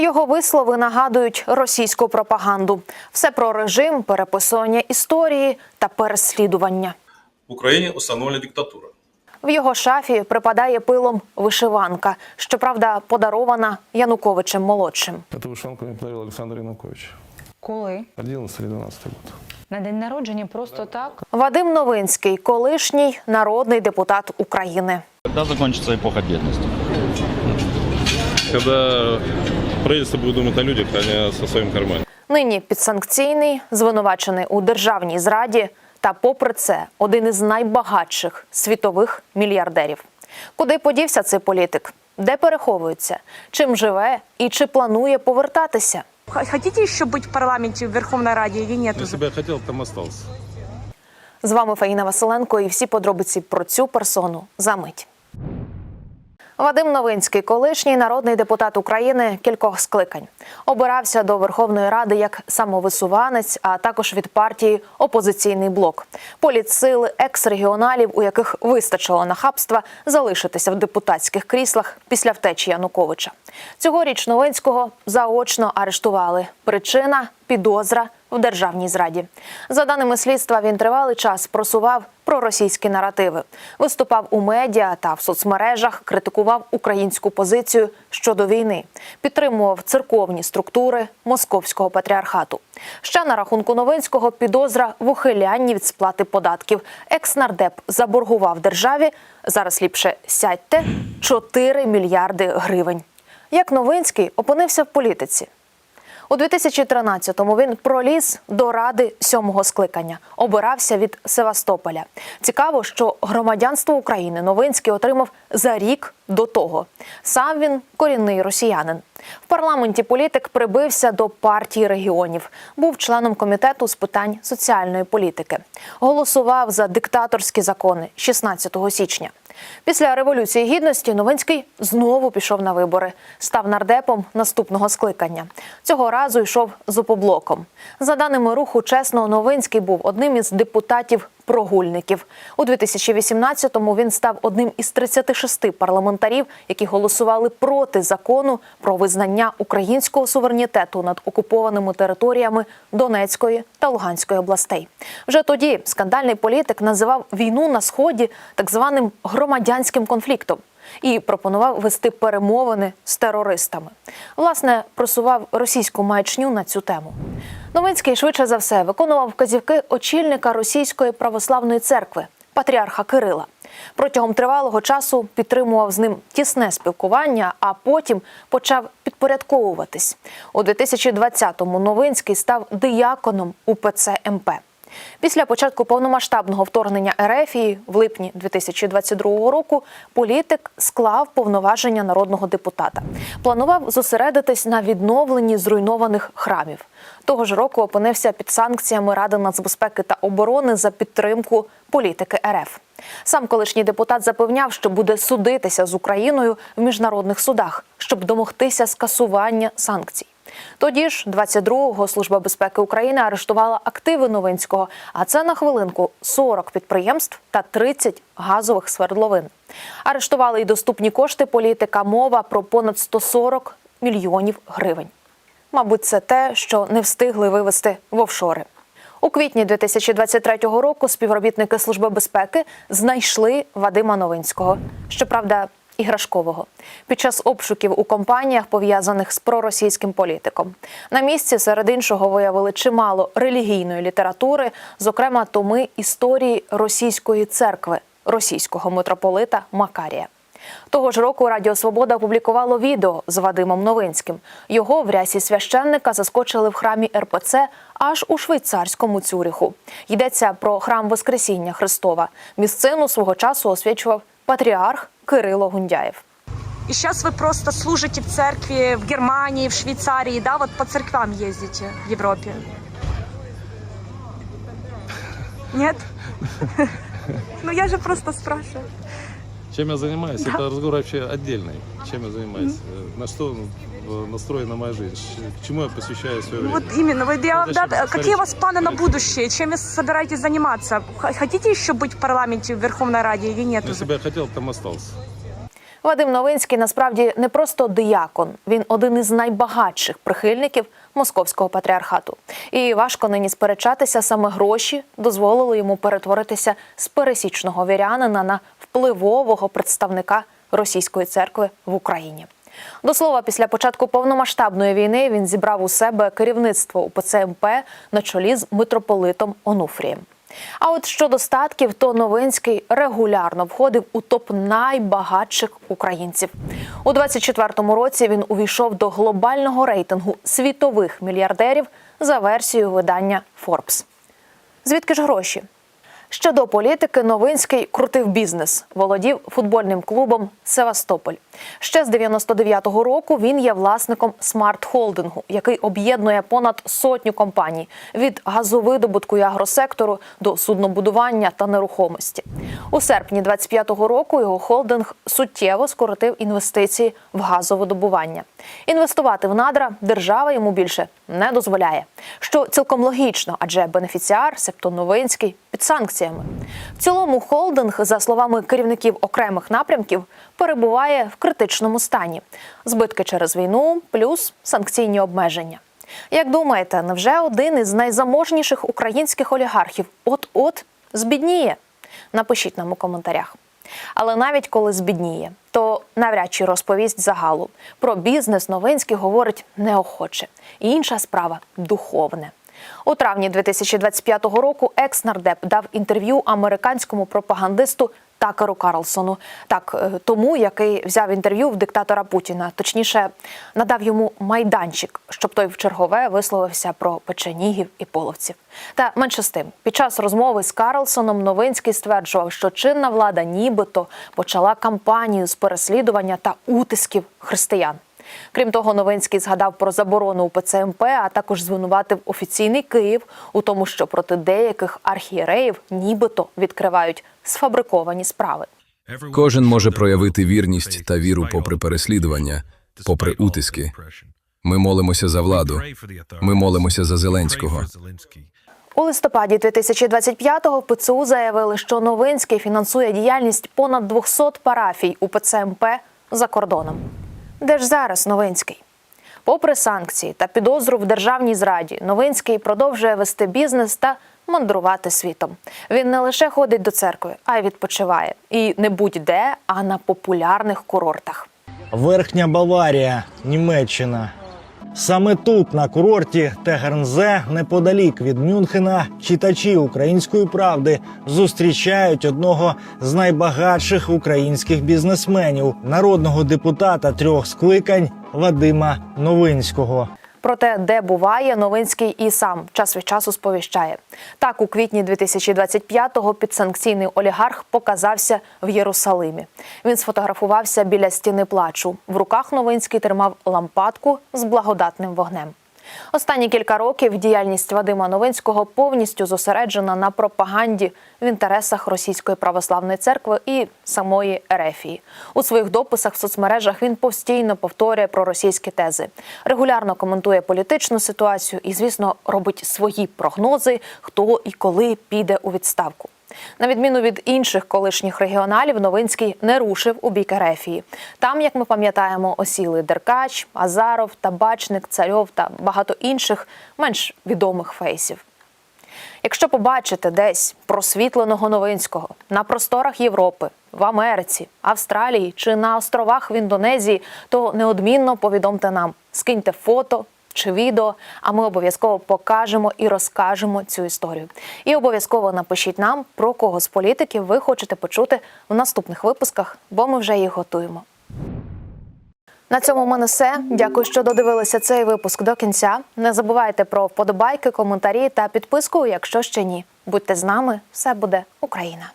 Його вислови нагадують російську пропаганду. Все про режим, переписування історії та переслідування. В Україні установлена диктатура. В його шафі припадає пилом вишиванка, щоправда, подарована Януковичем молодшим. Эту вышиванку мне подарил Александр Янукович. Коли? 11 или 12 год. На день народження просто так? Вадим Новинський, колишній народний депутат України. Когда закончится эпоха бедности? Когда правительство будет думать о людях, а не со своим карманом. Нині підсанкційний, звинувачений у державній зраді, та, попри це, один із найбагатших світових мільярдерів. Куди подівся цей політик? Де переховується? Чим живе і чи планує повертатися? Хотите еще быть в парламенте, в Верховной Раде или нет Если уже? я хотел, там остался. З вами Фаїна Василенко і всі подробиці про цю персону за мить. Вадим Новинський, колишній народний депутат України кількох скликань, обирався до Верховної Ради як самовисуванець, а також від партії Опозиційний блок, політсили екс-регіоналів, у яких вистачило нахабства залишитися в депутатських кріслах після втечі Януковича. Цьогоріч Новинського заочно арештували. Причина підозра в державній зраді. За даними слідства, він тривалий час просував проросійські наративи, виступав у медіа та в соцмережах, критикував українську позицію щодо війни, підтримував церковні структури московського патріархату. Ще на рахунку Новинського підозра в ухилянні від сплати податків. Екс-нардеп заборгував державі зараз ліпше сядьте 4 мільярди гривень. Як Новинський опинився в політиці? У 2013-му він проліз до ради сьомого скликання, обирався від Севастополя. Цікаво, що громадянство України Новинський отримав за рік до того. Сам він корінний росіянин. В парламенті політик прибився до партії регіонів, був членом комітету з питань соціальної політики. Голосував за диктаторські закони 16 січня. Після революції гідності Новинський знову пішов на вибори, став нардепом наступного скликання. Цього разу йшов з опоблоком. За даними руху, чесно, Новинський був одним із депутатів прогульників. У 2018-му він став одним із 36 парламентарів, які голосували проти закону про визнання українського суверенітету над окупованими територіями Донецької та Луганської областей. Вже тоді скандальний політик називав війну на сході так званим громадянським конфліктом і пропонував вести перемовини з терористами. Власне, просував російську маячню на цю тему. Новинський швидше за все виконував вказівки очільника Російської православної церкви патріарха Кирила. Протягом тривалого часу підтримував з ним тісне спілкування, а потім почав підпорядковуватись. У 2020-му Новинський став дияконом УПЦ МП. Після початку повномасштабного вторгнення Ерефії в липні 2022 року політик склав повноваження народного депутата. Планував зосередитись на відновленні зруйнованих храмів. Того ж року опинився під санкціями Ради нацбезпеки та оборони за підтримку політики РФ. Сам колишній депутат запевняв, що буде судитися з Україною в міжнародних судах, щоб домогтися скасування санкцій. Тоді ж, 22-го, Служба безпеки України арештувала активи Новинського, а це на хвилинку 40 підприємств та 30 газових свердловин. Арештували й доступні кошти політика. Мова про понад 140 мільйонів гривень. Мабуть, це те, що не встигли вивести в офшори. У квітні 2023 року співробітники Служби безпеки знайшли Вадима Новинського. Щоправда, іграшкового під час обшуків у компаніях, пов'язаних з проросійським політиком. На місці серед іншого виявили чимало релігійної літератури, зокрема томи історії російської церкви, російського митрополита Макарія. Того ж року Радіо Свобода опублікувало відео з Вадимом Новинським. Його в рясі священника заскочили в храмі РПЦ аж у швейцарському Цюріху. Йдеться про храм Воскресіння Христова. Місцину свого часу освячував патріарх Кирило Гундяєв. И сейчас вы просто служите в церкви в Германии, в Швейцарии, да, вот по церквам ездите в Европе. Нет? Ну я же просто спрашиваю. Чем я занимаюсь? Это разговор вообще отдельный. Чем я занимаюсь? Э, На что э, настроена моя жизнь? Ч- Чему я посвящаю свое Ну время? вот именно, вы, я, Ну, да, зачем? какие у вас Смотрите, планы на смотрите. будущее? Чем вы собираетесь заниматься? Х- Хотите еще быть в парламенте, в Верховной Раде или нет Если уже? бы я хотел, там остался. Вадим Новинський насправді не просто диякон, він один із найбагатших прихильників московського патріархату. І важко нині сперечатися, саме гроші дозволили йому перетворитися з пересічного вірянина на впливового представника російської церкви в Україні. До слова, після початку повномасштабної війни він зібрав у себе керівництво УПЦ МП на чолі з митрополитом Онуфрієм. А от щодо статків, то Новинський регулярно входив у топ найбагатших українців. У 24-му році він увійшов до глобального рейтингу світових мільярдерів за версією видання Forbes. Звідки ж гроші? Ще до політики Новинський крутив бізнес, володів футбольним клубом Севастополь. Ще з 99-го року він є власником смарт-холдингу, який об'єднує понад сотню компаній від газовидобутку і агросектору до суднобудування та нерухомості. У серпні 25-го року його холдинг суттєво скоротив інвестиції в газовидобування. Інвестувати в надра держава йому більше не дозволяє, що цілком логічно, адже бенефіціар, себто Новинський, під санкціями. В цілому холдинг, за словами керівників окремих напрямків, перебуває в критичному стані: збитки через війну, плюс санкційні обмеження. Як думаєте, невже один із найзаможніших українських олігархів от-от збідніє? Напишіть нам у коментарях. Але навіть коли збідніє, то навряд чи розповість загалу. Про бізнес Новинський говорить неохоче. І інша справа духовне. У травні 2025 року екс-нардеп дав інтерв'ю американському пропагандисту Такеру Карлсону, так е, тому, який взяв інтерв'ю в диктатора Путіна, точніше, надав йому майданчик, щоб той в чергове висловився про печенігів і половців. Та менше з тим, під час розмови з Карлсоном Новинський стверджував, що чинна влада нібито почала кампанію з переслідування та утисків християн. Крім того, Новинський згадав про заборону УПЦ МП, а також звинуватив офіційний Київ у тому, що проти деяких архієреїв нібито відкривають сфабриковані справи. Кожен може проявити вірність та віру попри переслідування, попри утиски. Ми молимося за владу. Ми молимося за Зеленського. У листопаді 2025-го ПЦУ заявили, що Новинський фінансує діяльність понад 200 парафій УПЦ МП за кордоном. Де ж зараз Новинський? Попри санкції та підозру в державній зраді, Новинський продовжує вести бізнес та мандрувати світом. Він не лише ходить до церкви, а й відпочиває. І не будь-де, а на популярних курортах. Верхня Баварія, Німеччина. Саме тут, на курорті Тегернзе, неподалік від Мюнхена, читачі української правди зустрічають одного з найбагатших українських бізнесменів, народного депутата трьох скликань Вадима Новинського. Проте, де буває, Новинський і сам час від часу сповіщає. Так, у квітні 2025-го підсанкційний олігарх показався в Єрусалимі. Він сфотографувався біля стіни плачу. В руках Новинський тримав лампадку з благодатним вогнем. Останні кілька років діяльність Вадима Новинського повністю зосереджена на пропаганді в інтересах Російської православної церкви і самої Ерефії. У своїх дописах в соцмережах він постійно повторює про російські тези, регулярно коментує політичну ситуацію і, звісно, робить свої прогнози, хто і коли піде у відставку. На відміну від інших колишніх регіоналів, Новинський не рушив у бік Ерефії. Там, як ми пам'ятаємо, осіли Деркач, Азаров, Табачник, Царьов та багато інших менш відомих фейсів. Якщо побачите десь просвітленого Новинського на просторах Європи, в Америці, Австралії чи на островах в Індонезії, то неодмінно повідомте нам, скиньте фото чи відео, а ми обов'язково покажемо і розкажемо цю історію. І обов'язково напишіть нам, про кого з політиків ви хочете почути в наступних випусках, бо ми вже їх готуємо. На цьому в мене все. Дякую, що додивилися цей випуск до кінця. Не забувайте про вподобайки, коментарі та підписку, якщо ще ні. Будьте з нами, все буде Україна.